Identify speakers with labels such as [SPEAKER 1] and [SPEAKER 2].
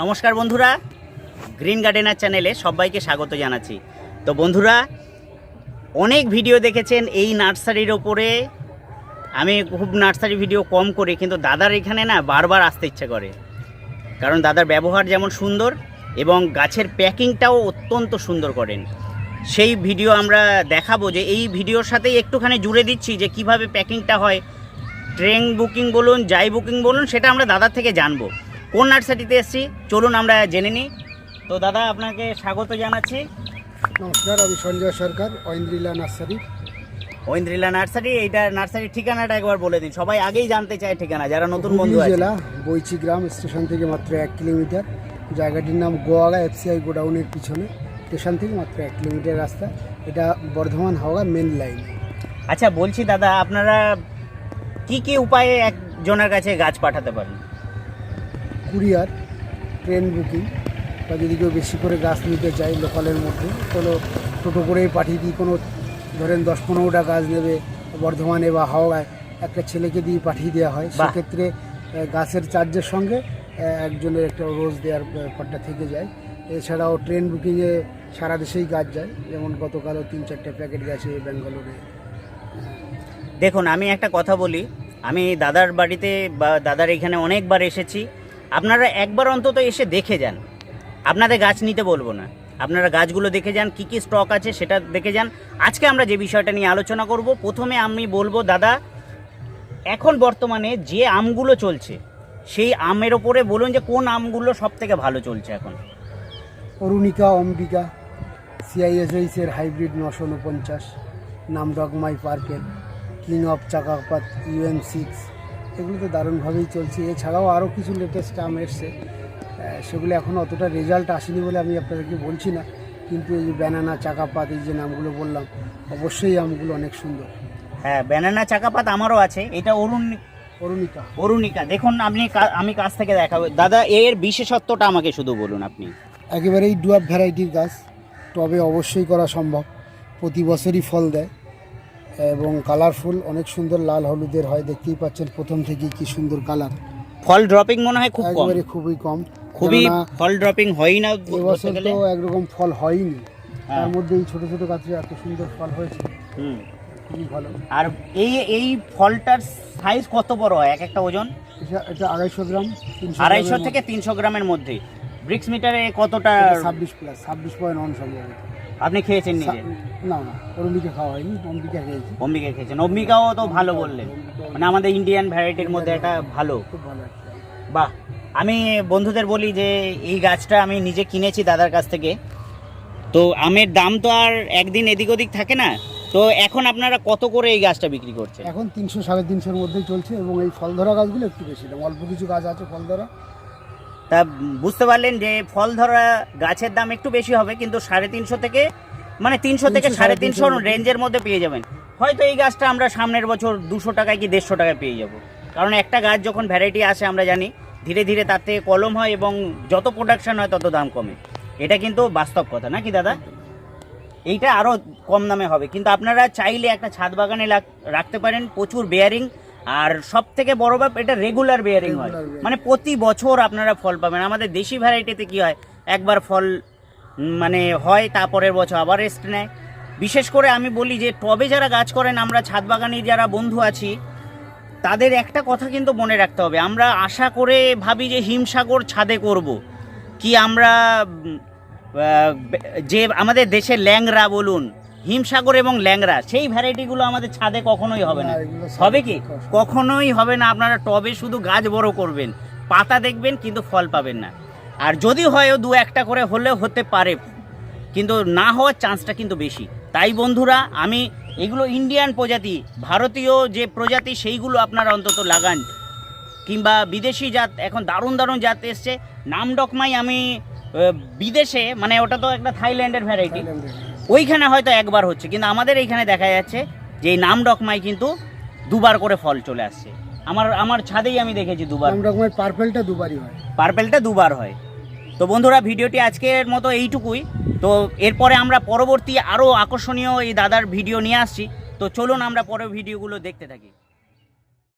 [SPEAKER 1] নমস্কার বন্ধুরা green gardener চ্যানেলে সবাইকে স্বাগত জানাচ্ছি। তো বন্ধুরা, অনেক ভিডিও দেখেছেন এই নার্সারির ওপরে। আমি খুব নার্সারি ভিডিও কম করি, কিন্তু দাদার এখানে না বারবার আসতে ইচ্ছা করে। কারণ দাদার ব্যবহার যেমন সুন্দর, এবং গাছের প্যাকিংটাও অত্যন্ত সুন্দর করেন। সেই ভিডিও আমরা দেখাবো যে এই ভিডিওর সাথেই একটুখানি জুড়ে দিচ্ছি যে কীভাবে প্যাকিংটা হয়। ট্রেন বুকিং বলুন, যাই বুকিং বলুন, সেটা আমরা দাদার থেকে জানব। কোন নার্সারিতে এসেছি? চলুন আমরা জেনে নিই। তো দাদা আপনাকে স্বাগত জানাচ্ছি।
[SPEAKER 2] নমস্কার আমি সঞ্জয় সরকার ঐন্দ্রিলা নার্সারি।
[SPEAKER 1] ঐন্দ্রিলা নার্সারি এইটা নার্সারির ঠিকানাটা একবার বলে দিন। সবাই আগেই জানতে চায় ঠিকানা যারা নতুন বন্ধু আছে।
[SPEAKER 2] জেলা বৈচি গ্রাম স্টেশন থেকে মাত্র এক কিলোমিটার। জায়গাটির নাম গোয়াগা এফসিআই গোডাউনের পিছনে স্টেশন থেকে মাত্র এক কিলোমিটার রাস্তা। এটা বর্ধমান হাওড়া মেন লাইন।
[SPEAKER 1] আচ্ছা বলছি দাদা আপনারা কি কি উপায়ে একজনের কাছে গাছ পাঠাতে পারেন?
[SPEAKER 2] কুরিয়ার ট্রেন বুকিং বা যদি কেউ বেশি করে গাছ নিতে চায় লোকালের মধ্যে কোনো টোটো করেই পাঠিয়ে দিই। কোনো ধরেন দশ পনেরোটা গাছ নেবে বর্ধমানে বা হাওড়ায় একটা ছেলেকে দিয়ে পাঠিয়ে দেওয়া হয়। সেক্ষেত্রে গাছের চার্জের সঙ্গে একজনের একটা রোজ দেওয়ার ব্যাপারটা থেকে যায়। এছাড়াও ট্রেন বুকিংয়ে সারা দেশেই গাছ যায়। যেমন গতকালও তিন চারটে প্যাকেট গেছে ব্যাঙ্গালোরে।
[SPEAKER 1] দেখুন আমি একটা কথা বলি। আমি দাদার বাড়িতে বা দাদার এখানে অনেকবার এসেছি। আপনারা একবার অন্তত এসে দেখে যান। আপনাদের গাছ নিতে বলব না। আপনারা গাছগুলো দেখে যান, কী কী স্টক আছে সেটা দেখে যান। আজকে আমরা যে বিষয়টা নিয়ে আলোচনা করব, প্রথমে আমি বলব, দাদা, এখন বর্তমানে যে আমগুলো চলছে, সেই আমের ওপরে বলুন যে কোন আমগুলো সব থেকে ভালো চলছে এখন।
[SPEAKER 2] অরুণিকা, অম্বিকা সিআইএসএইচ এর হাইব্রিড নশো উনপঞ্চাশ নামডগমাই পার্কের কিং অফ চাকাপাত ইউএন সিক্স এগুলো তো দারুণভাবেই চলছে। এছাড়াও আরও কিছু লেটেস্ট আম এসছে। সেগুলো এখন অতটা রেজাল্ট আসেনি বলে আমি আপনাদেরকে বলছি না। কিন্তু এই যে ব্যানানা চাকাপাত এই যে নামগুলো বললাম অবশ্যই আমগুলো অনেক সুন্দর।
[SPEAKER 1] হ্যাঁ ব্যানানা চাকাপাত আমারও আছে। এটা অরুণ
[SPEAKER 2] অরুণিকা।
[SPEAKER 1] অরুণিকা। দেখুন আপনি আমি কাছ থেকে দেখাবো। দাদা এর বিশেষত্বটা আমাকে শুধু বলুন আপনি।
[SPEAKER 2] একেবারেই ডুয়াব ভ্যারাইটির গাছ টবে অবশ্যই করা সম্ভব। প্রতি বছরই ফল দেয়। এবং কালারফুল অনেক সুন্দর লাল হলুদের হয় দেখতেই পাচ্ছেন প্রথম থেকেই কি সুন্দর কালার।
[SPEAKER 1] ফল ড্রপিং মনে হয় খুব কম।
[SPEAKER 2] একেবারে খুবই কম।
[SPEAKER 1] খুবই ফল ড্রপিং হয়ই না
[SPEAKER 2] এবছর তো একরকম ফল হয়নি
[SPEAKER 1] হ্যাঁ।
[SPEAKER 2] তার মধ্যে এই ছোট ছোট গাছে এত সুন্দর ফল হয়েছে।
[SPEAKER 1] হুম।
[SPEAKER 2] খুবই ভালো।
[SPEAKER 1] আর এই এই ফলটার সাইজ কত বড় হয়? এক একটা ওজন?
[SPEAKER 2] এটা এটা আড়াইশো গ্রাম তিনশো
[SPEAKER 1] আড়াইশো থেকে তিনশো গ্রামের মধ্যে। ব্রিক্স মিটারে কতটা
[SPEAKER 2] ছাব্বিশ প্লাস ছাব্বিশ পয়েন্ট অন সম্ভবত
[SPEAKER 1] আপনি খেয়েছেন নিজে?
[SPEAKER 2] না না অরুণিকা খাওয়া হয়নি অম্বিকা খেয়েছি।
[SPEAKER 1] অম্বিকা খেয়েছেন। অম্বিকাও তো ভালো বললেন। মানে আমাদের ইন্ডিয়ান ভ্যারাইটির মধ্যে একটা ভালো।
[SPEAKER 2] খুব ভালো
[SPEAKER 1] বাহ আমি বন্ধুদের বলি যে এই গাছটা আমি নিজে কিনেছি দাদার কাছ থেকে। তো আমের দাম তো আর একদিন এদিক ওদিক থাকে না। তো এখন আপনারা কত করে এই গাছটা বিক্রি করছেন?
[SPEAKER 2] এখন তিনশো সাড়ে তিনশোর মধ্যেই চলছে এবং এই ফল ধরা গাছগুলো একটু বেশি দাম। অল্প কিছু গাছ আছে ফল ধরা
[SPEAKER 1] তা বুঝতে পারলেন যে ফল ধরা গাছের দাম একটু বেশি হবে কিন্তু সাড়ে তিনশো থেকে মানে তিনশো থেকে সাড়ে তিনশো রেঞ্জের মধ্যে পেয়ে যাবেন। হয়তো এই গাছটা আমরা সামনের বছর দুশো টাকায় কি দেড়শো টাকায় পেয়ে যাব। কারণ একটা গাছ যখন ভ্যারাইটি আসে আমরা জানি ধীরে ধীরে তার থেকে কলম হয় এবং যত প্রোডাকশন হয় তত দাম কমে। এটা কিন্তু বাস্তব কথা নাকি দাদা? এইটা আরও কম দামে হবে। কিন্তু আপনারা চাইলে একটা ছাদ বাগানে রাখতে পারেন। প্রচুর বেয়ারিং আর সব থেকে বড় ব্যাপার এটা রেগুলার বেয়ারিং হয়। মানে প্রতি বছর আপনারা ফল পাবেন। আমাদের দেশি ভ্যারাইটিতে কি হয় একবার ফল মানে হয় তারপরের বছর আবার রেস্ট নেয়। বিশেষ করে আমি বলি যে টবে যারা গাছ করেন আমরা ছাদ বাগানি যারা বন্ধু আছি তাদের একটা কথা কিন্তু মনে রাখতে হবে। আমরা আশা করে ভাবি যে হিমসাগর ছাদে করব। কি আমরা যে আমাদের দেশের ল্যাংরা বলুন হিমসাগর এবং ল্যাংরা সেই ভ্যারাইটিগুলো আমাদের ছাদে কখনোই হবে না। হবে কি? কখনোই হবে না আপনারা টবে শুধু গাছ বড় করবেন পাতা দেখবেন কিন্তু ফল পাবেন না। আর যদি হয়ও দু একটা করে হলেও হতে পারে কিন্তু না হওয়ার চান্সটা কিন্তু বেশি। তাই বন্ধুরা আমি এগুলো ইন্ডিয়ান প্রজাতি ভারতীয় যে প্রজাতি সেইগুলো আপনারা অন্তত লাগান। কিংবা বিদেশি জাত এখন দারুণ দারুণ জাত এসছে। নাম ডকমাই আমি বিদেশে মানে ওটা তো একটা থাইল্যান্ডের ভ্যারাইটি। ওইখানে হয়তো একবার হচ্ছে কিন্তু আমাদের এইখানে দেখা যাচ্ছে যে এই নাম ডকমাই কিন্তু দুবার করে ফল চলে আসছে। আমার আমার ছাদেই আমি দেখেছি দুবার।
[SPEAKER 2] নাম রকমের পার্পেলটা দুবারই হয়।
[SPEAKER 1] পার্পেলটা দুবার হয়। তো বন্ধুরা ভিডিওটি আজকের মতো এইটুকুই। তো এরপরে আমরা পরবর্তী আরও আকর্ষণীয় এই দাদার ভিডিও নিয়ে আসছি। তো চলুন আমরা পরের ভিডিওগুলো দেখতে থাকি।